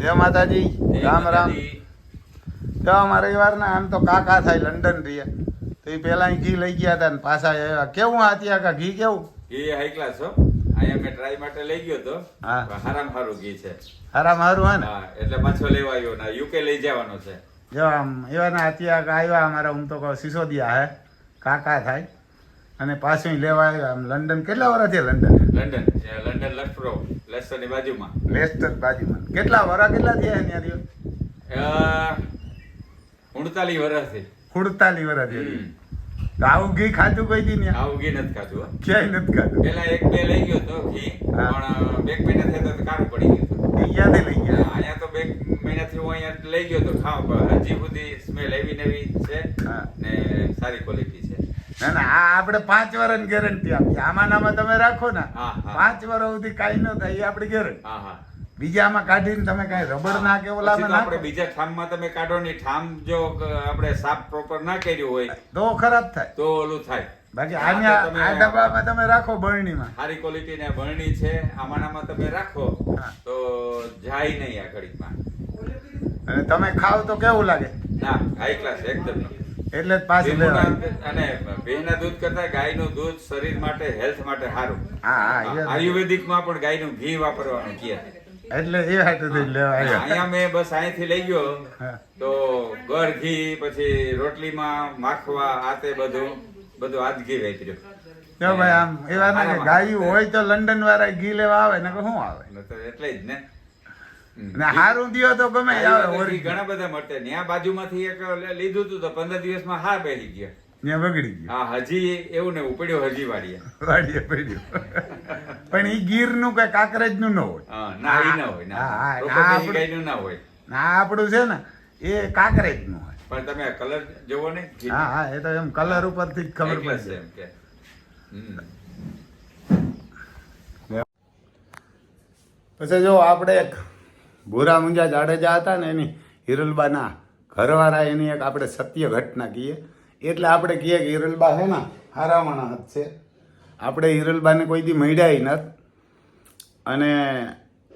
જય માતાજી. રામ રામ. તો અમારે વારના આમ તો કાકા થાય લંડન રહ્યા તો એ પેલા ઘી લઈ ગયા હતા ને પાછા આવ્યા. કેવું આ કા ઘી કેવું? ઘી હાઈ ક્લાસ હો. અહીંયા મેં ટ્રાય માટે લઈ ગયો તો. હા. હારામ હારું ઘી છે. હારામ હારું હે ને? એટલે પાછો લેવા આવ્યો ના યુકે લઈ જવાનો છે. જો આમ એવાના અત્યારે આવ્યા અમારા હું તો કહું સિસોદિયા હે. કાકા થાય. અને પાછું લેવા આવ્યા. આમ લંડન કેટલા વર્ષ છે લંડન? લંડન લંડન લખપરો. લેસ્ટરની બાજુમાં. લેસ્ટર બાજુમાં. કેટલા વરા કેટલા થયા ત્યાં રહ્યો ઉણતાલીસ છે. ખુડતાલી વરા હમ. થયા આવું ઘી ખાધું કોઈ દી નહીં આવું ઘી નથી ખાધું. ક્યાંય નથી ખાધું? પેલા એક બે લઈ ગયો તો ઘી પણ બે મહિના થયા તો કારું પડી ગયું અહીંયા નહીં લઈ ગયા? અહીંયા તો બે મહિનાથી હું અહીંયા લઈ ગયો તો ખાવ પણ હજી સુધી સ્મેલ એવી નવી છે ને સારી ક્વોલિટી છે ના ના આ આપણે પાંચ વર્ષની ગેરંટી આપીએ. આમાં તમે રાખો ને. પાંચ વર્ષ સુધી કાંઈ ન થાય એ આપણી ગેરંટી બીજા આમાં કાઢીને તમે કાંઈ રબર ના કે ઓલા આપણે નાખો. બીજા ઠામમાં તમે કાઢો ની ઠામ જો આપણે સાફ પ્રોપર ના કર્યું હોય તો ખરાબ થાય. તો ઓલું થાય. બાકી આને આ ડબ્બામાં તમે રાખો બરણીમાં. સારી ક્વોલિટી ને ભરણી છે આમાં ને આમાં તમે રાખો તો જાય નહીં આ ઘડીકમાં. અને તમે ખાવ તો કેવું લાગે? ના હાઈ ક્લાસ એકદમ. એટલે જ પાછી અને ભેંના દૂધ કરતા ગાયનું દૂધ શરીર માટે હેલ્થ માટે સારું. હા હા આયુર્વેદિકમાં પણ ગાયનું ઘી વાપરવાનું કહે. એટલે એ હાટું થી લેવા અહીંયા મેં બસ અહીંથી લઈ ગયો. તો ગર ઘી પછી રોટલીમાં માખવા આ તે બધું બધું આજ ઘી વેચ્યું. જો ભાઈ આમ એવા ના ગાયું હોય તો લંડન વાળા ઘી લેવા આવે ને શું આવે? એટલે જ ને. હમ. ને હારું દિયો તો ગમે આવે ઓરી ઘણા બધા મળતે ત્યાં બાજુમાંથી એક લીધું હતું તો પંદર દિવસમાં હા બેસી ગયા. ત્યાં બગડી ગયો. હા હજી એવું ને ઉપડ્યો હજી વાડીએ. વાડીએ પડ્યો. પણ ઈ ગીરનું કઈ કાંકરેજનું ન હોય ના ઈ ના હોય ના. આપણું- ના હોય. આ આપણું છે ને એ કાકરેજનું હોય. પણ તમે કલર જોવો ને હા હા એ તો એમ કલર ઉપરથી જ ખબર પડશે એમ કે. પછી જો આપણે એક ભૂરા મુંજા જાડેજા હતા ને એની હિરલબાના ઘરવાળા, એની એક આપણે સત્ય ઘટના કહીએ. એટલે આપણે કહીએ કે હિરલબા છે ને, હારામણા હાથ છે. આપણે હિરલબાને કોઈ દી મળ્યા નથી અને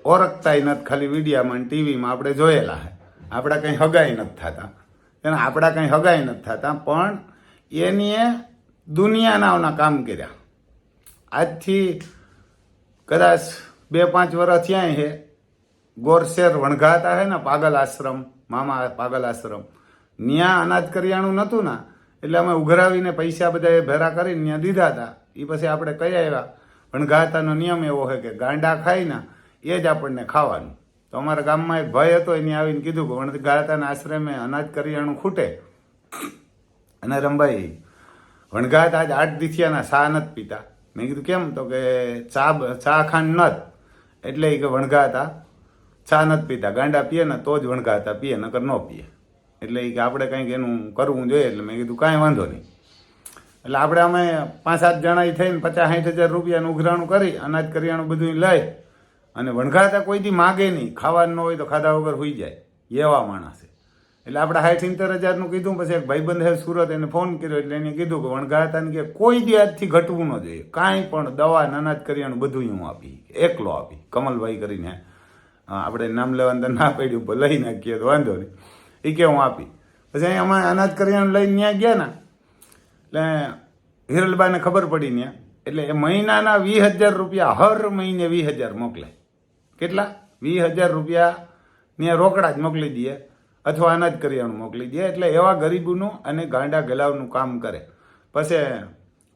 ઓળખતાય નથી ખાલી વિડીયામાં ટીવીમાં આપણે જોયેલા હે. આપણા કંઈ હગાઈ નથી થતા. એને આપણા કંઈ હગાઈ નથી થતા, પણ એની દુનિયાના કામ કર્યા. આજથી કદાચ બે પાંચ વર્ષ ત્યાંય છે ગોરશેર વણઘાતા હે ને પાગલ આશ્રમ, મામા પાગલ આશ્રમ. ત્યાં અનાજ કરિયાણું નહોતું ને. એટલે અમે ઉઘરાવીને પૈસા બધા ભેરા કરીને ત્યાં દીધા હતા. એ પછી આપણે કઈ આવ્યા? વણઘાતાનો નિયમ એવો છે કે ગાંડા ખાય ને એ જ આપણને ખાવાનું. તો અમારા ગામમાં એક ભાઈ હતો, એને આવીને કીધું કે વણઘાતાના આશ્રમે અનાજ કરિયાણું ખૂટે. અને રંભાઈ વણઘાત આજ આઠ દિથિયાના ચા નથી પીતા. મેં કીધું, કેમ? તો કે ચા ચા ખાંડ નત. એટલે કે વણઘાતા ચા નથી પીતા, ગાંડા પીએ ને તો જ વણઘાતા પીએ, નકર ન પીએ. એટલે કે આપણે કંઈક એનું કરવું જોઈએ, એટલે મેં કીધું કાંઈ વાંધો નહીં. એટલે આપણે અમે પાંચ સાત જણા થઈને પચાસ સાઠ હજાર રૂપિયાનું ઉઘરાણું કરી, અનાજ કરિયાણું બધું લઈ, અને વણઘાતા કોઈ દી માગે નહીં. ખાવાનું હોય તો ખાધા વગર હોઈ જાય. એવા માણસ એટલે આપણે સાઠ સિત્તેર હજારનું કીધું, પછી એક ભાઈબંધ હે સુરત, એને ફોન કર્યો, એટલે એને કીધું કે વણઘાતાને કે કોઈ દી આજથી ઘટવું ન જોઈએ. કાંઈ પણ દવા અનાજ કરિયાણું બધું હું આપી, એકલો આપી, કમલભાઈ કરીને. આપણે નામ લેવાનું તો ના પડ્યું લઈ નાખીએ તો વાંધો નહીં. એ કે હું આપી. પછી અમે અનાજ કરિયાણું લઈને ત્યાં ગયા ને, એટલે હિરલબાને ખબર પડી ત્યાં એટલે એ મહિનાના વીસ હજાર રૂપિયા હર મહિને વીસ હજાર મોકલે. કેટલા? વીસ હજાર રૂપિયા ત્યાં રોકડા જ મોકલી દઈએ અથવા અનાજ કરિયાણું મોકલી દે, એટલે એવા ગરીબોનું અને ગાંડા ગલાવનું કામ કરે. પછી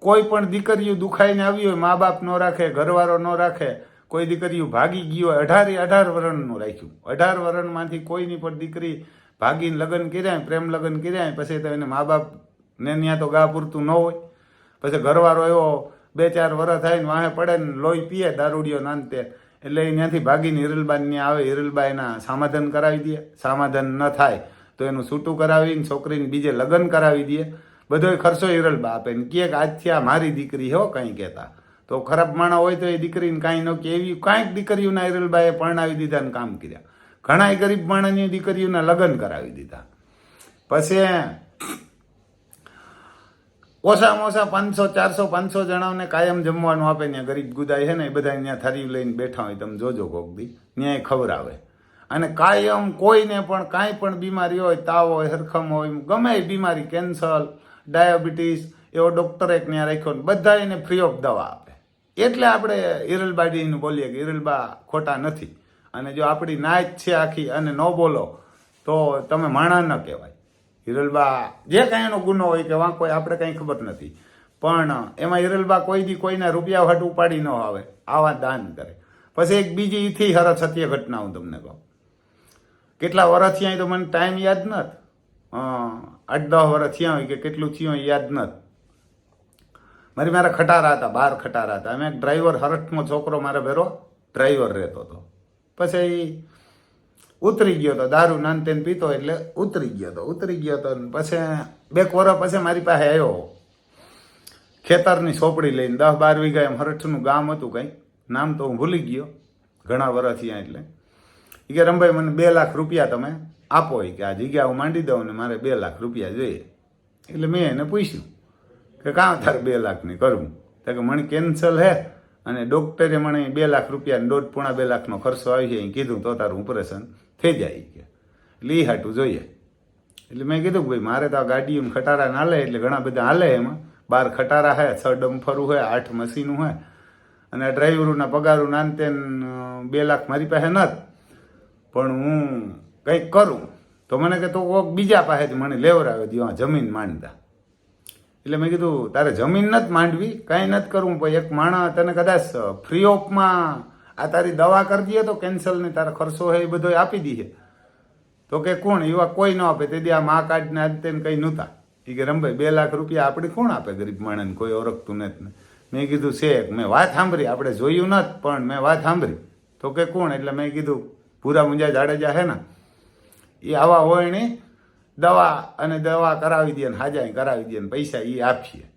કોઈ પણ દીકરીઓ દુખાઈને આવી હોય, મા બાપ ન રાખે, ઘરવાળો ન રાખે કોઈ દીકરીઓ ભાગી ગયો અઢારે અઢાર વરણનું રાખ્યું. અઢાર વરણમાંથી કોઈની પણ દીકરી ભાગીને લગ્ન કર્યા, પ્રેમ લગ્ન કર્યા, પછી તો એને મા બાપ ને ત્યાં તો ગા પૂરતું ન હોય. પછી ઘરવાળો એવો બે ચાર વરસ થાય ને વાહે પડે ને લોહી પીએ, દારૂડિયો નાનતે એટલે એ ત્યાંથી ભાગીને હિરલબાઈને આવે, હિરલબા એના સમાધાન કરાવી દે. સમાધાન ન થાય તો એનું છૂટું કરાવીને છોકરીને બીજે લગ્ન કરાવી દે. બધોય ખર્ચો હિરલબા આપે ને કે આજથી આ મારી દીકરી હો, કંઈ કહેતા. તો ખરાબ માણસ હોય તો એ દીકરીને કાંઈ ન કે એવી કાંઈક દીકરીઓના હિરલબાએ પરણાવી દીધા ને કામ કર્યા. ઘણાય ગરીબ માણસની દીકરીઓના લગ્ન કરાવી દીધા. પછી ઓછામાં ઓછા પાંચસો, ચારસો, પાંચસો જણાઓને કાયમ જમવાનું આપે. ત્યાં ગરીબ ગુદાય છે ને, એ બધા ત્યાં થરી લઈને બેઠા હોય. તમે જોજો કોક દી. ત્યાં ખબર આવે. અને કાયમ કોઈને પણ કાંઈ પણ બીમારી હોય, તાવ હોય, હરખમ હોય, ગમે એ બીમારી, કેન્સર, ડાયાબિટીસ, એવો ડૉક્ટરે ત્યાં રાખ્યો બધા એને ફ્રી ઓફ દવા એટલે આપણે હિરલબાડીનું બોલીએ કે હિરલબા ખોટા નથી. અને જો આપણી નાચ છે આખી અને ન બોલો, તો તમે માણા ન કહેવાય. હિરલબા જે કાંઈ એનો ગુનો હોય કે વાંક આપણે કાંઈ ખબર નથી. પણ એમાં હિરલબા કોઈ દી કોઈના રૂપિયા હાટ ઉપાડી ન આવે, આવા દાન કરે. પછી એક બીજી ઈથી હરસ સત્ય ઘટના હું તમને કહું. કેટલા વર્ષ થયા તો મને ટાઈમ યાદ નથી આઠ દસ વર્ષ થયા હોય કે કેટલું થયું યાદ નથી મારી મારા ખટારા હતા, બાર ખટારા હતા. અમે એક ડ્રાઈવર હરઠનો છોકરો મારે ભેરો ડ્રાઈવર રહેતો હતો. પછી ઉતરી ગયો હતો દારૂ નાન તેને પીતો એટલે ઉતરી ગયો હતો ઉતરી ગયો હતો પછી બે કોરા પછી મારી પાસે આવ્યો ખેતરની સોપડી લઈને દસ બાર વીઘા એમ હરઠનું ગામ હતું કંઈ. નામ તો હું ભૂલી ગયો. ઘણા વર્ષથી એટલે. એ કે, રમભાઈ, મને બે લાખ રૂપિયા તમે આપો. એ કે, આ જગ્યા હું માંડી દઉં ને મારે બે લાખ રૂપિયા જોઈએ. એટલે મેં એને પૂછ્યું. કે કાં તારે બે લાખની કરવું તો કે મને કેન્સલ હે. અને ડૉક્ટરે મને બે લાખ રૂપિયા દોઢ પોણા બે લાખનો ખર્ચો આવી છે કીધું તો તારું ઓપરેશન થઈ જાય કે. એટલે એ હાટું જોઈએ. એટલે મેં કીધું કે ભાઈ, મારે તો આ એમ ખટારા ના લે એટલે ઘણા બધા હાલે એમાં. બાર ખટારા હે, છ ડમ્ફરું હોય આઠ મશીનું હોય અને ડ્રાઈવરોના પગારું નાન તેન બે લાખ મારી પાસે ન પણ હું કંઈક કરું. તો મને કે તો કોક બીજા પાસેથી મને લેવરાવે દો જમીન માંડતા એટલે મેં કીધું, તારે જમીન નથી માંડવી, કાંઈ નથી કરવું પણ એક માણસ તને કદાચ ફ્રી ઓફમાં આ તારી દવા કરી દઈએ તો કેન્સરની તારા ખર્ચો હોય એ બધો આપી દઈએ. તો કે, કોણ? એવા કોઈ ન આપે. તે આ મા કાર્ડને આજ તેને કંઈ નહોતા. એ કે, રમભાઈ, બે લાખ રૂપિયા આપણે કોણ આપે ગરીબ માણસને? કોઈ ઓળખતું નથી ને. મેં કીધું છે મેં વાત સાંભળી, આપણે જોયું નથી પણ મેં વાત સાંભળી. તો કે, કોણ? એટલે મેં કીધું પૂરા મુંજા જાડેજા હે ને. એ આવા હોય ને દવા અને દવા કરાવી દે ને હાજા કરાવી દે ને પૈસા એ આપીએ.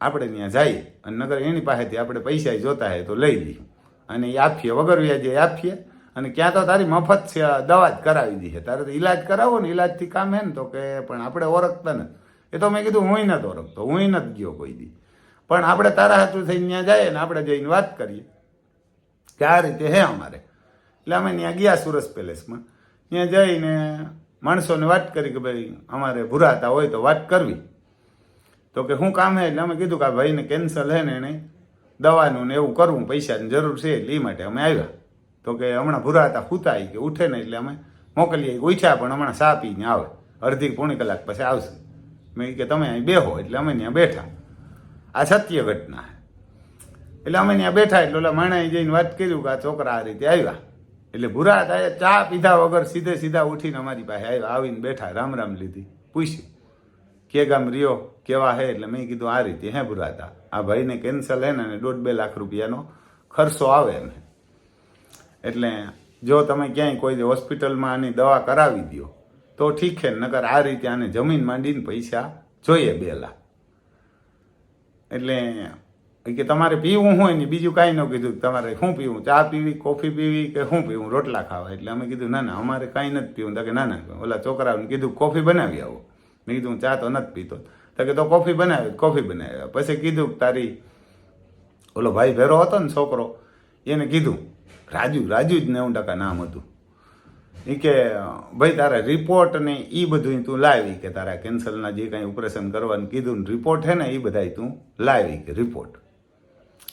આપણે ત્યાં જઈએ અને નગર એની પાસેથી આપણે પૈસા જોતા હોય તો લઈ લઈએ. અને એ આપીએ, વગર વ્યાજે આપીએ. અને ક્યાં તો તારી મફત છે દવા જ કરાવી દઈએ. તારે તો ઈલાજ કરાવો ને, ઈલાજથી કામ હે ને તો કે પણ આપણે ઓળખતા ને એ તો મેં કીધું હું નથી ઓળખતો, હું નથી ગયો કોઈ દી. પણ આપણે તારા હાથું થઈને ત્યાં જઈએ ને આપણે જઈને વાત કરીએ. કે આ રીતે હે અમારે. એટલે અમે ત્યાં ગયા સુરત પેલેસમાં. ત્યાં જઈને માણસોને વાત કરી કે ભાઈ, અમારે ભૂરાતા હોય તો વાત કરવી. તો કે શું કામ એટલે અમે કીધું કે આ ભાઈને કેન્સલ હે ને એને દવાનું ને એવું કરવું, પૈસાની જરૂર છે એટલે એ માટે અમે આવ્યા. તો કે હમણાં ભૂરાતા હુતાય કે ઉઠે ને એટલે અમે મોકલીએ. ઉઠ્યા પણ હમણાં સા પીને આવે. અડધી પોણી કલાક પછી આવશે. મેં કે તમે અહીં બેહો એટલે અમે ત્યાં બેઠા. આ સત્ય ઘટના એટલે અમે ત્યાં બેઠા એટલે ઓલા માણાએ જઈને વાત કર્યું કે આ છોકરા આ રીતે આવ્યા. એટલે ભૂરા થાય, ચા પીધા વગર સીધે સીધા ઉઠીને અમારી પાસે આવ્યા આવીને બેઠા, રામ રામ લીધી. પૂછ્યું, કે ગામ રહ્યો? કેવા હે? એટલે મેં કીધું, આ રીતે હે ભૂરાતા આ ભાઈને કેન્સલ હે ને દોઢ બે લાખ રૂપિયાનો ખર્ચો આવે ને એટલે જો તમે ક્યાંય કોઈ હોસ્પિટલમાં આની દવા કરાવી દો તો ઠીક છે નકર આ રીતે આને જમીન માંડીને પૈસા જોઈએ બે એટલે કે તમારે પીવું હોય ને બીજું કાંઈ ન કીધું. તમારે શું પીવું? ચા પીવી, કોફી પીવી કે શું પીવું? રોટલા ખાવા. એટલે અમે કીધું, ના ના, અમારે કાંઈ નથી પીવું. તો કે, ના ના, ઓલા છોકરાઓને કીધું, કોફી બનાવી આવો. મેં કીધું ચા તો નથી પીતો. તો કે, તો કોફી બનાવી કોફી બનાવી પછી કીધું તારી, ઓલો ભાઈ ભેરો હતો ને છોકરો, એને કીધું, રાજુ રાજુ જ નેવું ટકા નામ હતું. એ કે, ભાઈ, તારા રિપોર્ટ ને એ બધું તું લાવી. કે, તારા કેન્સરના જે કાંઈ ઓપરેશન કરવાનું કીધું ને રિપોર્ટ છે ને એ બધા તું લાવી કે રિપોર્ટ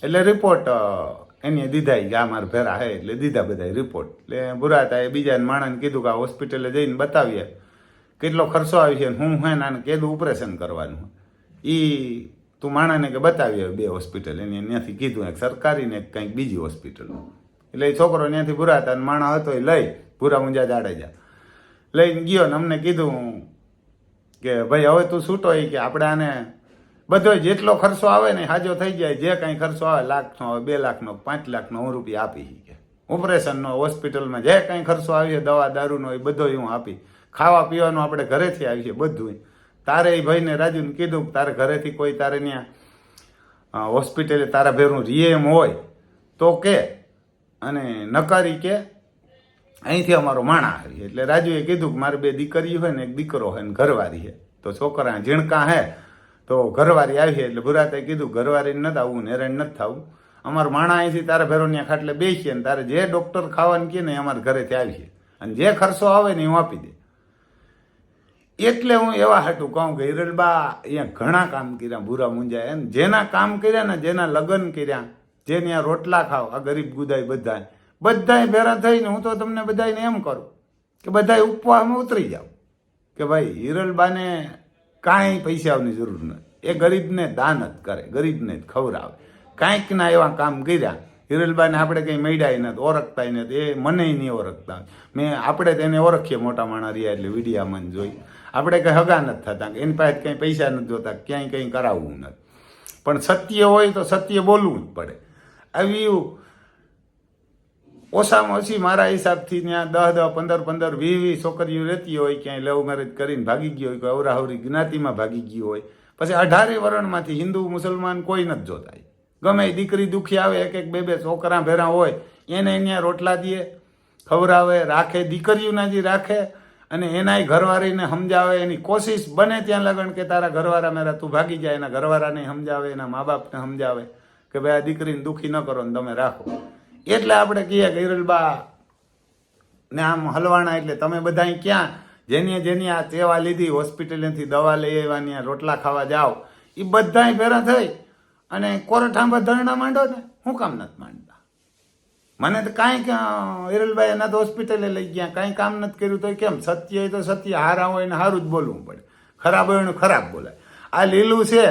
એટલે રિપોર્ટ એને દીધા કે આ ભેરા હે એટલે દીધા બધા રિપોર્ટ એટલે બુરાતા એ બીજા માણસને કીધું કે આ હોસ્પિટલે જઈને બતાવીએ. કેટલો ખર્ચો આવી છે હું હે ને કેદું ઓપરેશન કરવાનું. એ તું માણાને કે બતાવી બે હોસ્પિટલ એને ત્યાંથી કીધું, એક સરકારી ને એક કંઈક બીજી હોસ્પિટલ એટલે એ છોકરો ત્યાંથી ભૂરાતા અને માણા હતો, એ લઈ, ભૂરા ઊંઝા જાડેજા લઈને ગયો ને અમને કીધું કે ભાઈ હવે તું છૂટો કે આપણે આને બધો જેટલો ખર્ચો આવે ને હાજો થઈ જાય, જે કાંઈ ખર્ચો આવે, લાખનો આવે, બે લાખનો પાંચ લાખનો હું રૂપિયા આપી કે ઓપરેશનનો હોસ્પિટલમાં જે કાંઈ ખર્ચો આવ્યો દવા, દારૂનો એ બધો હું આપી. ખાવા પીવાનું આપણે ઘરેથી આવી છે બધું તારે એ ભાઈને રાજુને કીધું તારે ઘરેથી કોઈ તારે ત્યાં હોસ્પિટલે તારા ભેરું રિએમ હોય, તો કે. અને નકારી કે, અહીંથી અમારો માણા આવી એટલે રાજુએ કીધું કે મારે બે દીકરીઓ હોય ને, એક દીકરો હોય ને ઘરવારી છે. તો છોકરા ઝીણકા હે તો ઘરવાળી આવી એટલે ભુરાતે કીધું ઘરવારી નથી આવવું, ને હેરાન નથી થવું. અમારા માણા અહીંથી તારે ભેરોનિયા ખાટલે બેસીએ ને તારે જે ડૉક્ટર ખાવાનું કહે ને અમારા ઘરેથી આવીએ. અને જે ખર્ચો આવે ને હું આપી દે. એટલે હું એવા હાટું કહું કે હિરલબા અહીંયા ઘણા કામ કર્યા, ભૂરા મુંજાય એમ. જેના કામ કર્યા ને જેના લગ્ન કર્યા જેને આ રોટલા ખાવ, આ ગરીબ ગુદાય બધાય. બધાય ભેરા થઈને હું તો તમને બધાને એમ કરું કે બધાય ઉપવાસમાં ઉતરી જાઉં કે ભાઈ હિરલબાને કાંઈ પૈસાની જરૂર નથી. એ ગરીબને દાન જ કરે, ગરીબને જ ખવડાવે. કાંઈકના એવા કામ કર્યા હિરલબાને આપણે કંઈ મળ્યા નથી ઓળખતા નથી, એ મને નહીં ઓળખતા. મેં, આપણે તેને ઓળખીએ મોટા માણા રહ્યા એટલે વિડીયામાં જોઈ આપણે કંઈ હગા નથી થતા, એની પાસે કંઈ પૈસા નથી જોતા, ક્યાંય કંઈ કરાવવું નથી. પણ સત્ય હોય તો સત્ય બોલવું જ પડે. આવી ઓછામાં ઓછી મારા હિસાબથી ત્યાં દસ દસ પંદર પંદર, વીસ વીસ છોકરીઓ રહેતી હોય, ક્યાંય લવ મેરેજ કરીને ભાગી ગઈ હોય, કોઈ અવરાહવરી જ્ઞાતિમાં ભાગી ગઈ હોય. પછી અઢારે વર્ણમાંથી હિન્દુ, મુસલમાન કોઈ નથી જોતા. ગમે દીકરી દુઃખી આવે, એક એક બે બે છોકરા ભેરા હોય, એને અહીંયા રોટલા દે ખવરાવે રાખે, દીકરીઓના જે રાખે, અને એનાય ઘરવાળીને સમજાવે, એની કોશિશ બને ત્યાં લગન કે તારા ઘરવાળા મેરા તું ભાગી જાય, એના ઘરવાળાને સમજાવે, એના મા બાપને સમજાવે કે ભાઈ આ દીકરીને દુઃખી ન કરો ને તમે રાખો. એટલે આપણે કહીએ કે હિરલબા ને આમ હલવાણા એટલે તમે બધા ક્યાં? જેની જેની આ સેવા લીધી, હોસ્પિટલથી દવા લઈ આવવાની રોટલા ખાવા જાઓ એ બધા ભેરા થઈ. અને કોરઠામાં ધરણા માંડો ને, હું કામ નથી માંડતા? મને તો કાંઈક હિરલભાઈ એના તો હોસ્પિટલે લઈ ગયા, કાંઈ કામ નથી કર્યું, તો કેમ? સત્ય હોય તો સત્ય, હારા હોય ને સારું જ બોલવું પડે. ખરાબ હોય ને ખરાબ બોલાય. આ લીલું છે,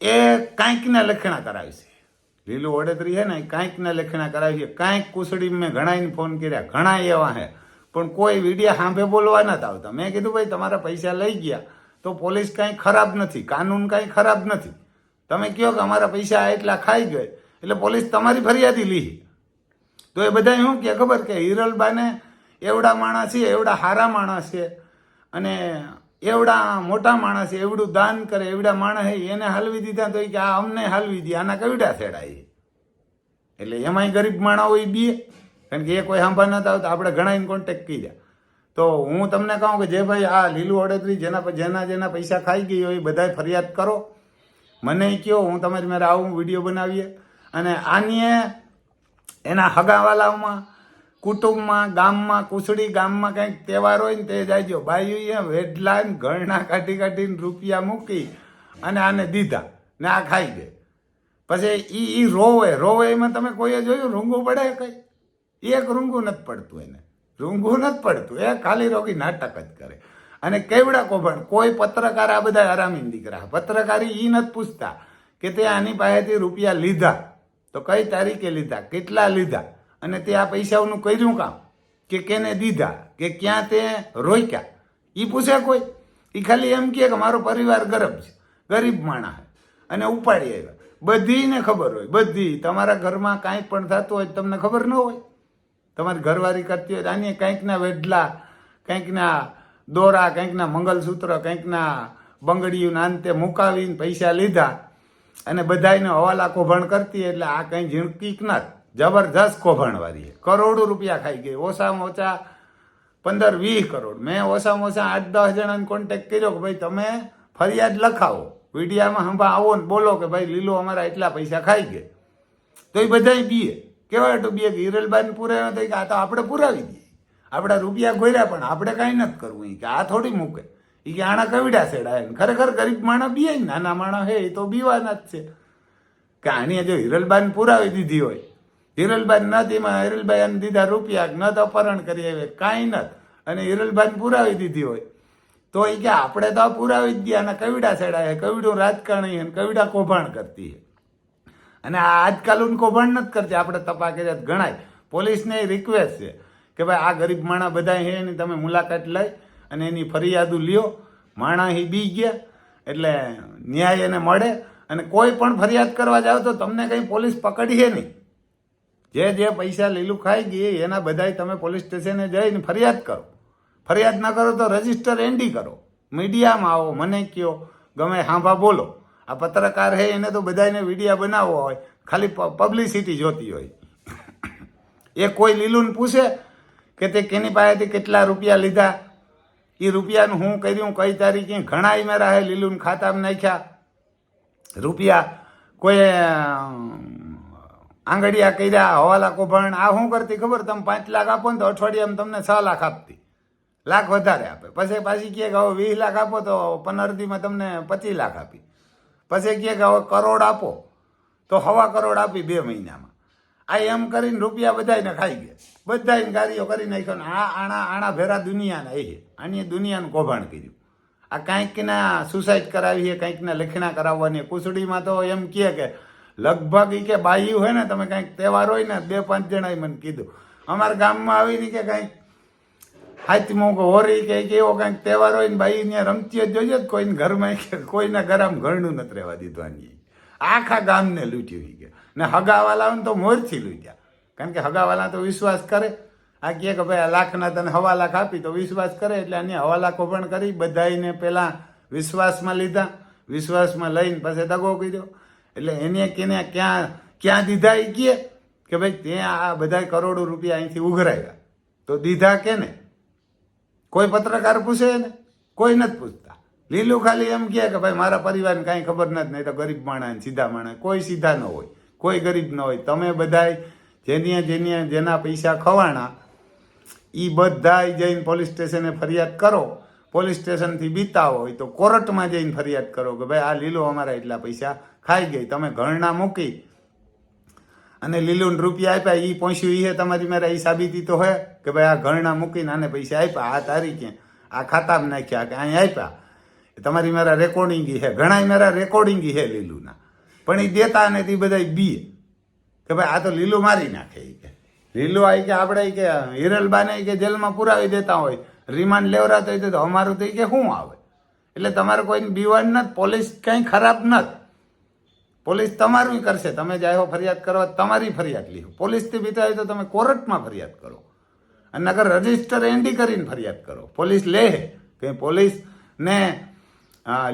એ કાંઈકના લખણા કરાવી છે. લીલું ઓડેતરી છે ને, કાંઈક કાંઈકના લખણા કરાવી છે. કાંઈક કુસડી મેં ઘણાઈને ફોન કર્યા. ઘણા એવા હે. પણ કોઈ વિડીયા સાંભે બોલવા નથી આવતા. મેં કીધું, ભાઈ, તમારા પૈસા લઈ ગયા તો પોલીસ કાંઈ ખરાબ નથી. કાનૂન કાંઈ ખરાબ નથી. તમે કહો કે અમારા પૈસા એટલા ખાઈ ગયે એટલે પોલીસ તમારી ફરિયાદી લીધી. તો એ બધા શું કે, ખબર કે હિરલબાને એવડા માણસ છે, એવડા હારા માણસ છે. અને એવડા મોટા માણસ એવડું દાન કરે, એવડા માણસ એને હલવી દીધા તો કે આ અમને હલવી દે, આના કવિડા એ એટલે એમાંય ગરીબ માણા હોય બીએ કારણ કે એ કોઈ સાંભળ નતા આવતા, આપણે ઘણા કોન્ટેક્ટ કર્યા. તો હું તમને કહું કે જે ભાઈ આ લીલું અડતરી જેના જેના જેના પૈસા ખાઈ ગઈ હોય એ બધાય ફરિયાદ કરો. મને કહો હું તમારી મારે આવું વીડિયો બનાવીએ. અને આની એના હગાવાલાઓમાં કુટુંબમાં, ગામમાં, કુસડી ગામમાં કંઈક તહેવાર હોય ને તે જાયજો. બાયુએ વેડલા ને ઘરણા કાઢી કાઢીને રૂપિયા મૂકી અને આને દીધા. ને આ ખાઈ દે. પછી એ એ રોવે. રોવે એમાં તમે કોઈએ જોયું? રૂંગું પડે કંઈ? એક રૂંગું નથી પડતું એને. રૂંગું નથી પડતું. એ ખાલી રોગી નાટક જ કરે. અને કેવડા કૌભાંડ? કોઈ પત્રકાર આ બધા આરામીન દીકરા. પત્રકારી એ નથી પૂછતા કે તે આની પાસેથી રૂપિયા લીધા. તો કઈ તારીખે લીધા? કેટલા લીધા? અને તે આ પૈસાઓનું કર્યું કામ? કે કેને દીધા? કે ક્યાં તે રોક્યા? એ પૂછે કોઈ? એ ખાલી એમ કહે કે મારો પરિવાર ગરબ છે, ગરીબ માણા છે. અને ઉપાડી આવ્યા. બધીને ખબર હોય, બધી. તમારા ઘરમાં કાંઈ પણ થતું હોય તમને ખબર ન હોય. તમારી ઘરવાળી કરતી હોય આની કંઈકના વેઢલા કંઈકના દોરા, કંઈકના મંગલસૂત્ર, કંઈકના બંગડીઓના અંતે મુકાવીને પૈસા લીધા. અને બધાયને હવાલા કૌભાંડ કરતી એટલે આ કંઈ ઝીણકીક ના જબરજસ્ત કૌભાંડવાળી કરોડો રૂપિયા ખાઈ ગઈ ઓછામાં ઓછા પંદર વીસ કરોડ. મેં ઓછામાં ઓછા આઠ દસ જણાને કોન્ટેક્ટ કર્યો કે ભાઈ તમે ફરિયાદ લખાવો. મીડિયામાં હંભા આવો ને બોલો કે ભાઈ લીલો અમારા એટલા પૈસા ખાઈ ગયા. તો એ બધાય બીએ કેવાય તો બીએ હિરલબાઈને પુરાવ્યો તો કે આ તો આપણે પુરાવી દઈએ. આપણા રૂપિયા ગોર્યા પણ આપણે કાંઈ નથી કરવું. એ કે આ થોડી મૂકે. એ કે આણા કવિડા સેડાય ખરેખર ગરીબ માણસ બીએ નાના માણસ હે એ તો બીવાના જ છે. કે આની જો હિરલબાઈને પુરાવી દીધી હોય હિરલબાઈ નથી એમાં હિરલબાઈ એને દીધા રૂપિયા ન તો અપહરણ કરી આવે કાંઈ નથી. અને હિરલબાઈને પુરાવી દીધી હોય. તો એ કે આપણે તો પુરાવી જ ગયા અને કવિડા સેડાય કવિડું રાજકારણી અને કવિડા કૌભાંડ કરતી હે અને આ આજકાલ કૌભાંડ નથી કરતી. આપણે તપા કર્યા ગણાય. પોલીસને રિક્વેસ્ટ છે કે ભાઈ આ ગરીબ માણા બધા હે એની તમે મુલાકાત લઈ અને એની ફરિયાદો લ્યો. માણા હી બી ગયા. એટલે ન્યાય એને મળે. અને કોઈ પણ ફરિયાદ કરવા જાવ તો તમને કંઈ પોલીસ પકડીએ નહીં. જે જે પૈસા લીલું ખાઈ ગઈ, એના બધાય તમે પોલીસ સ્ટેશને જઈને ફરિયાદ કરો. ફરિયાદ ન કરો તો રજિસ્ટર એન્ડી કરો. મીડિયામાં આવો, મને કયો, ગમે હાંભા બોલો. આ પત્રકાર હે, એને તો બધાને વિડીયા બનાવવો હોય. ખાલી પબ્લિસિટી જોતી હોય. એ કોઈ લીલું પૂછે કે તે કેની પાસેથી કેટલા રૂપિયા લીધા? એ રૂપિયાનું હું કર્યું, કઈ તારીખે? ઘણા મેરા હે લીલું ખાતામાં નાખ્યા. રૂપિયા કોઈ આંગળીયા કર્યા, હવાલા કૌભાંડ. આ શું કરતી ખબર? તમે પાંચ લાખ આપો ને તો અઠવાડિયામાં તમને છ લાખ આપતી. લાખ વધારે આપે. પછી પાછી કહે કે હવે વીસ લાખ આપો તો પંદરદીમાં તમને પચીસ લાખ આપી. પછી કહે કે હવે કરોડ આપો. તો હવા કરોડ આપી બે મહિનામાં. આ એમ કરીને રૂપિયા બધાને ખાઈ ગયા. બધાને ગાડીઓ કરી નાખ્યો ને આ આણા આણા ભેરા દુનિયાના એ આની દુનિયાનું કૌભાંડ કર્યું. આ કાંઈકના સુસાઇડ કરાવી કંઈકના કાંઈકના લખણા કરાવવાની. કુસડીમાં તો એમ કહે કે લગભગ એ કે બાયું હોય ને, તમે કાંઈક તહેવાર હોય ને, બે પાંચ જણાએ મને કીધું. અમારા ગામમાં આવીને કે કાંઈક હાથમાં કે હોરી કે એવો કાંઈક તહેવાર હોય ને, બાઈ ત્યાં રમતી જ જોજો જ કોઈને ઘરમાં કે કોઈના ઘરમાં ઘરનું નથી રહેવા દીધું આની. આખા ગામને લૂંટ્યું ઈ કે. ને હગાવાલાઓને તો મોરથી લૂંટ્યા. કારણ કે હગાવાલા તો વિશ્વાસ કરે. આ કહે કે ભાઈ આ લાખના તને હવા લાખ આપી તો વિશ્વાસ કરે, એટલે આની હવા લાખો પણ કરી બધાને પહેલાં વિશ્વાસમાં લીધા. વિશ્વાસમાં લઈને પછી દગો કર્યો. એટલે એને કેને ક્યાં ક્યાં દીધા એ કહે કે ભાઈ ત્યાં આ બધા કરોડો રૂપિયા અહીંથી ઉઘરાવ્યા તો દીધા કે ને કોઈ પત્રકાર પૂછે ને કોઈ નથી પૂછતા. લીલું ખાલી એમ કહે કે ભાઈ મારા પરિવારને કાંઈ ખબર નથી, નહીં તો ગરીબ માણસ સીધા માણસ. કોઈ સીધા ન હોય. કોઈ ગરીબ ન હોય. તમે બધાય જેની જેની જેના પૈસા ખવાણા એ બધા જઈને પોલીસ સ્ટેશને ફરિયાદ કરો. પોલીસ સ્ટેશનથી બીતા હોય તો કોર્ટમાં જઈને ફરિયાદ કરો કે ભાઈ આ લીલો અમારા એટલા પૈસા ખાઈ ગઈ. તમે ઘરણા મૂકી અને લીલું રૂપિયા આપ્યા એ પહોંચ્યું. એ તમારી મારા એ સાબિતી તો હોય કે ભાઈ આ ઘરણા મૂકીને આને પૈસા આપ્યા. આ તારીખે આ ખાતામાં નાખ્યા કે અહીં આપ્યા. એ તમારી મારા રેકોર્ડિંગ છે ઘણા મારા રેકોર્ડિંગ છે લીલુંના. પણ એ દેતા ને તે બધા બીએ. કે ભાઈ આ તો લીલું મારી નાખે એ કે. લીલું આવી કે આપણે કે હિરલબાને કે જેલમાં પુરાવી દેતા હોય. રિમાન્ડ લેવરાતો હોય તો અમારું તો એ કે શું આવે? એટલે તમારે કોઈને બીવાનું નથી, પોલીસ કંઈ ખરાબ નથી. પોલીસ તમારું કરશે. તમે જાઓ ફરિયાદ કરવા તમારી ફરિયાદ લીધો પોલીસથી બીતા હોય તો તમે કોર્ટમાં ફરિયાદ કરો. અને અગર રજિસ્ટર એન્ડી કરીને ફરિયાદ કરો. પોલીસ લે કે પોલીસને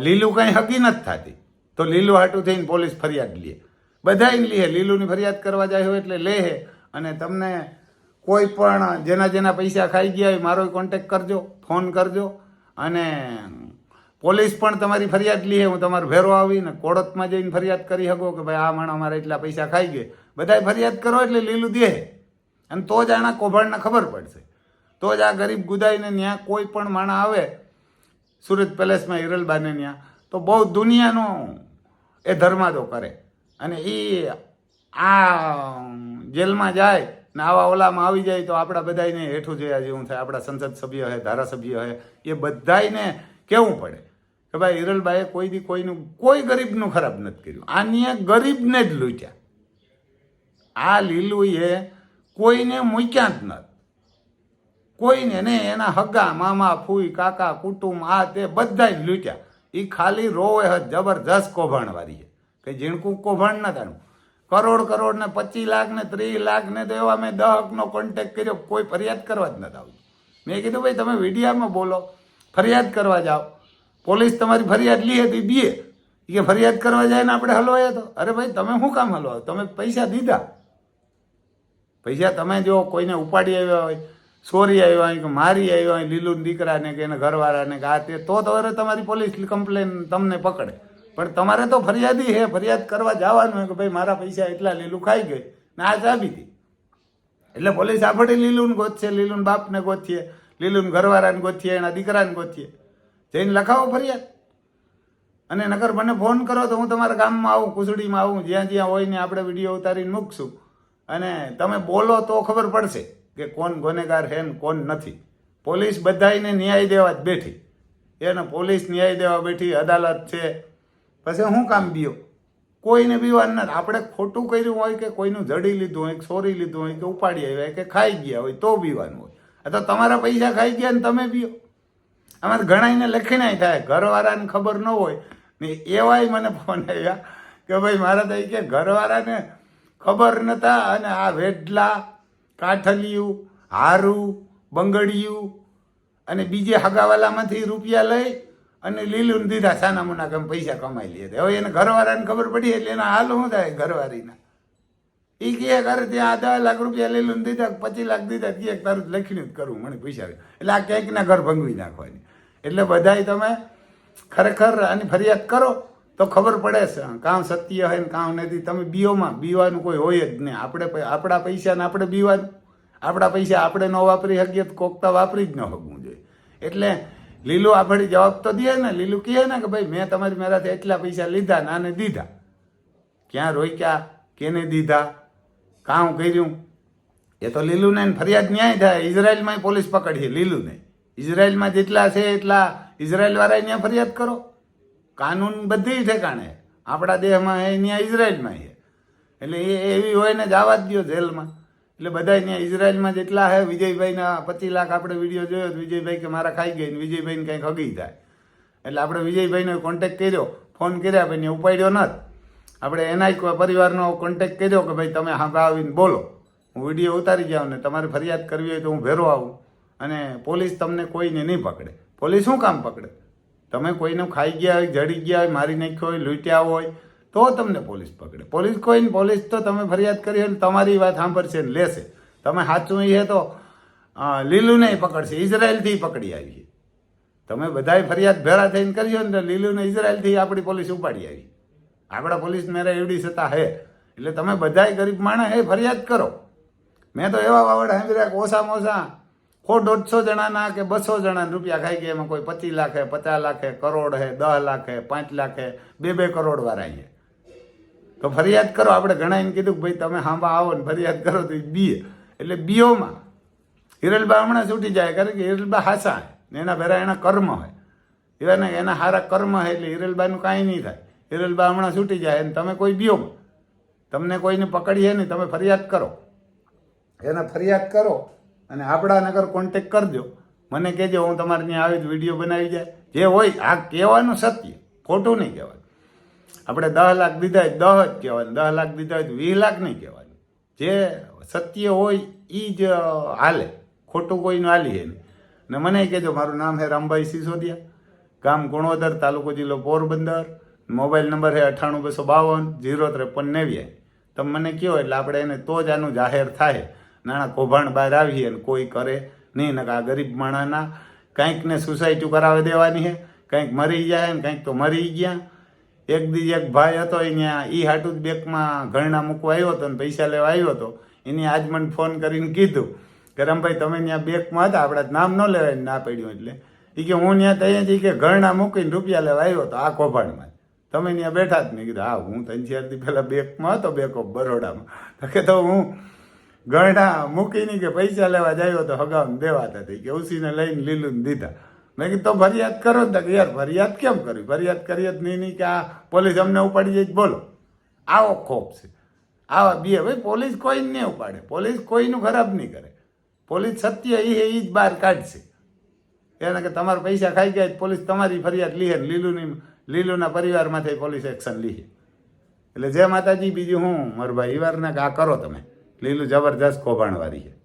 લીલું કંઈ હકી નથી થતી. તો લીલું હાટું થઈને પોલીસ ફરિયાદ લે. બધાય લે લીલુંની ફરિયાદ કરવા જાય હોય એટલે લે અને તમને કોઈ પણ જેના જેના પૈસા ખાઈ ગયા હોય મારો કોન્ટેક કરજો ફોન કરજો. અને પોલીસ પણ તમારી ફરિયાદ લે હું તમારો ભેરો આવીને કોડતમાં જઈને ફરિયાદ કરી શકો કે ભાઈ આ માણસ મારા એટલા પૈસા ખાઈ ગયે. બધાય ફરિયાદ કરો એટલે લીલું દે. અને તો જ આના કૌભાંડને ખબર પડશે. તો જ આ ગરીબ ગુદાઈને ત્યાં કોઈ પણ માણસ આવે, સુરત પેલેસમાં હિરલબાને ત્યાં તો બહુ દુનિયાનો એ ધર્માદો કરે. અને એ આ જેલમાં જાય ને આવા ઓલામાં આવી જાય તો આપણા બધાને હેઠું જોયા જેવું થાય, આપણા સંસદ સભ્ય હોય ધારાસભ્ય હોય એ બધાને કેવું પડે? કે ભાઈ હિરલભાઈએ કોઈ દી કોઈનું, કોઈ ગરીબનું ખરાબ નથી કર્યું. આની ગરીબને જ લૂંટ્યા. આ લીલુએ કોઈને મૂક્યા જ નથી. કોઈને ને એના હગા, મામા, ફૂઈ, કાકા, કુટુંબ, આ તે બધા જ લૂંટ્યા. એ ખાલી રોવે હત જબરજસ્ત કૌભાંડવાળી છે કે ઝીણકું કૌભાંડ ન તાણું કરોડ કરોડ ને પચીસ લાખ ને ત્રીસ લાખ ને તો એવા મેં દહકનો કોન્ટેક્ટ કર્યો. કોઈ ફરિયાદ કરવા જ નથી આવતું. મેં કીધું, ભાઈ, તમે મીડિયામાં બોલો. ફરિયાદ કરવા જાઓ. પોલીસ તમારી ફરિયાદ લી તો બીએ કે ફરિયાદ કરવા જાય ને આપણે હલવાયા તો. અરે ભાઈ, તમે શું કામ હલવાયો તમે પૈસા દીધા. પૈસા તમે જો કોઈને ઉપાડી આવ્યા હોય ચોરી આવ્યા હોય કે મારી આવ્યા હોય, લીલું દીકરાને કે એના ઘરવાળાને કે આ તે, તો તો હવે તમારી પોલીસ કમ્પ્લેન તમને પકડે. પણ તમારે તો ફરિયાદી હે ફરિયાદ કરવા જવાનું હોય કે ભાઈ, મારા પૈસા એટલા લીલું ખાઈ ગઈ. ને આ ચાબી હતી એટલે પોલીસ આપણે લીલું ગોતશે લીલું બાપને ગોતીએ લીલું ઘરવાળાને ગોતીએ એના દીકરાને ગોતીએ જઈને લખાવો ફરિયાદ. અને નગર મને ફોન કરો તો હું તમારા ગામમાં આવું, કુસડીમાં આવું, જ્યાં જ્યાં હોય ને આપણે વીડિયો ઉતારીને મૂકશું. અને તમે બોલો તો ખબર પડશે કે કોણ ગુનેગાર છે ને કોણ નથી. પોલીસ બધાયને ન્યાય દેવા જ બેઠી. એને પોલીસ ન્યાય દેવા બેઠી, અદાલત છે. પછી શું કામ બીઓ કોઈને બીવાનું નથી આપણે ખોટું કર્યું હોય કે કોઈનું જડી લીધું હોય કે સોરી લીધું હોય કે ઉપાડી આવ્યા કે ખાઈ ગયા હોય તો બીવાનું હોય. તો તમારા પૈસા ખાઈ ગયા ને તમે બીઓ. અમારે ઘણાઈને લખીને થાય. ઘરવાળાને ખબર ન હોય. ને એવાય મને ફોન આવ્યા કે ભાઈ, મારા તો કે ઘરવાળાને ખબર નતા અને આ વેડલા, કાઠલિયું, હારું, બંગડિયું અને બીજે હગાવાલામાંથી રૂપિયા લઈ અને લીલું દીધા સાના મુના કેમ પૈસા કમાઈ લીધા હવે એને ઘરવાળાને ખબર પડી એટલે એના હાલ શું થાય ઘરવાળીના? એ કહે કરે ત્યાં દસ લાખ રૂપિયા લીલું દીધા, પચીસ લાખ દીધા, કે તારું લખીને જ કરવું મને પૈસા એટલે આ ક્યાંકના ઘર ભંગવી નાખવાની. એટલે બધાય તમે ખરેખર આની ફરિયાદ કરો તો ખબર પડે છે. કામ સત્ય હોય ને કામ નથી. તમે બીઓમાં, બીવાનું કોઈ હોય જ નહીં. આપણે આપણા પૈસા ને આપણે બીવાનું. આપણા પૈસા આપણે ન વાપરી શકીએ તો કોકતા વાપરી જ ન શકવું જોઈએ. એટલે લીલું આપણે જવાબ તો દે ને. લીલું કહે ને કે ભાઈ, મેં તમારી મારાથી એટલા પૈસા લીધા ને આને દીધા. ક્યાં રોક્યા? કેને દીધા? કામ કર્યું? એ તો લીલું નહીં ફરિયાદ ન્યાય થાય. ઇઝરાયલમાં પોલીસ પકડીએ લીલું નહીં ઇઝરાયલમાં જેટલા છે એટલા ઇઝરાયલવાળા અહીંયા ફરિયાદ કરો. કાનૂન બધી ઠેકાણે. આપણા દેહમાં એ ત્યાં ઇઝરાયલમાં છે. એટલે એ એવી હોય ને જવા જ દો જેલમાં. એટલે બધા ત્યાં ઇઝરાયલમાં જેટલા છે, વિજયભાઈના પચીસ લાખ આપણે વીડિયો જોયો તો વિજયભાઈ કે મારા ખાઈ ગઈ ને વિજયભાઈને કંઈક હગી થાય એટલે આપણે વિજયભાઈનો કોન્ટેક કર્યો ફોન કર્યા ભાઈને ઉપાડ્યો નથી. આપણે એના પરિવારનો કોન્ટેક કર્યો કે ભાઈ તમે હા આવીને બોલો. હું વીડિયો ઉતારી જાઉં ને તમારે ફરિયાદ કરવી હોય તો હું ભેરો આવું. અને પોલીસ તમને કોઈને નહીં પકડે. પોલીસ શું કામ પકડે? તમે કોઈને ખાઈ ગયા હોય, જડી ગયા હોય, મારી નાખ્યો હોય, લૂંટ્યા હોય, તો તમને પોલીસ પકડે. પોલીસ કોઈ પોલીસ તો તમે ફરિયાદ કરી હોય ને તમારી વાત સાંભળશે ને લેશે. તમે સાચું એ તો લીલું પકડશે. ઇઝરાયલથી પકડી આવી તમે બધાય ફરિયાદ ભેરા થઈને કર્યો ને તો લીલુને ઇઝરાયલથી આપણી પોલીસ ઉપાડી આવી. આપણા પોલીસ મેરા એવડી સત્તા હે. એટલે તમે બધાય ગરીબ માણસ હે, ફરિયાદ કરો. મેં તો એવા વાવડ સાંભળ્યા ઓછામાં ઓછા સો દોઢસો જણાના કે બસો જણા રૂપિયા ખાઈ ગયા, એમાં કોઈ પચીસ લાખ પચાસ લાખ કરોડ હે, દસ લાખ પાંચ લાખ હે, બે બે કરોડ વાળા છે તો ફરિયાદ કરો, આપણે ઘણા કીધું કે ભાઈ તમે હાંભા આવો ને ફરિયાદ કરો તો બીએ. એટલે બીઓમાં હિરલબા હમણાં છૂટી જાય, કારણ કે હિરલબા હાસા ને એના ભેરા એના કર્મ હોય. ને એના સારા કર્મ હોય એટલે હિરલબાનું કાંઈ નહીં થાય. હિરલબા હમણાં છૂટી જાય અને તમે કોઈ બીઓમાં. તમને કોઈને પકડીએ નહીં, તમે ફરિયાદ કરો. એને ફરિયાદ કરો અને આપણા નગર કોન્ટેક કરજો મને કહેજો, હું તમારે ત્યાં આવી વીડિયો બનાવી જાય. જે હોય, આ કહેવાનું સત્ય. ખોટું નહીં કહેવાનું આપણે દસ લાખ દીધા હોય દહ જ કહેવાનું. દસ લાખ દીધા હોય તો વીસ લાખ નહીં કહેવાનું. જે સત્ય હોય એ જ હાલે. ખોટું કોઈનું હાલી નહીં. ને મને કહેજો, મારું નામ છે રામભાઈ સિસોદિયા. ગામ ગુણોદર, તાલુકો જિલ્લો પોરબંદર. મોબાઈલ નંબર છે અઠ્ઠાણું, બસો બાવન, જીરો ત્રેપન નેવ્યાય તમે મને કહો એટલે આપણે એને તો જ આનું જાહેર થાય. નાના કૌભાંડ બહાર આવીએ અને કોઈ કરે નહીં. ને આ ગરીબ માણસના કંઈક ને સુસાઇટી કરાવી દેવાની છે. કંઈક મરી જાય ને કંઈક તો મરી ગયા. એક દી એક ભાઈ હતો અહીંયા ઈ હાટું જ બેંકમાં ઘરણા મૂકવા આવ્યો હતો ને પૈસા લેવા આવ્યો હતો. એને આજ મને ફોન કરીને કીધું કે, રમભાઈ, તમે ત્યાં બેંકમાં હતા, આપણા નામ ન લેવાય ના પડ્યું એટલે. એ કે, હું ત્યાં ત્યાં જ કે ઘરણા મૂકીને રૂપિયા લેવા આવ્યો હતો આ કૌભાંડમાં. તમે ત્યાં બેઠા જ? નહીં કીધું, હા, હું ત્રણ ચાર પહેલા બેંકમાં હતો બેંક ઓફ બરોડામાં કે, તો હું ગરડા મૂકીને કે પૈસા લેવા જાયો તો હગામ દેવાતા હતી કે ઉસીને લઈને લીલું દીધા. મેં કીધું, તો ફરિયાદ કરો ને કે યાર, ફરિયાદ કેમ કરવી ફરિયાદ કરીએ જ નહીં નહીં કે આ પોલીસ અમને ઉપાડી જાય જ બોલો. આવો ખોફ છે. આવા બે, ભાઈ, પોલીસ કોઈ નહીં ઉપાડે? પોલીસ કોઈનું ખરાબ નહીં કરે. પોલીસ સત્ય એ એ જ બહાર કાઢશે. એને કે, તમારા પૈસા ખાઈ ગયા પોલીસ તમારી ફરિયાદ લીહે લીલુની, લીલુના પરિવારમાંથી પોલીસ એક્શન લીહે. એટલે, જય માતાજી, બીજું હું, મારું ભાઈ ઈવારના કે આ કરો તમે. લીલું જબરજસ્ત કૌભાંડવાળી છે.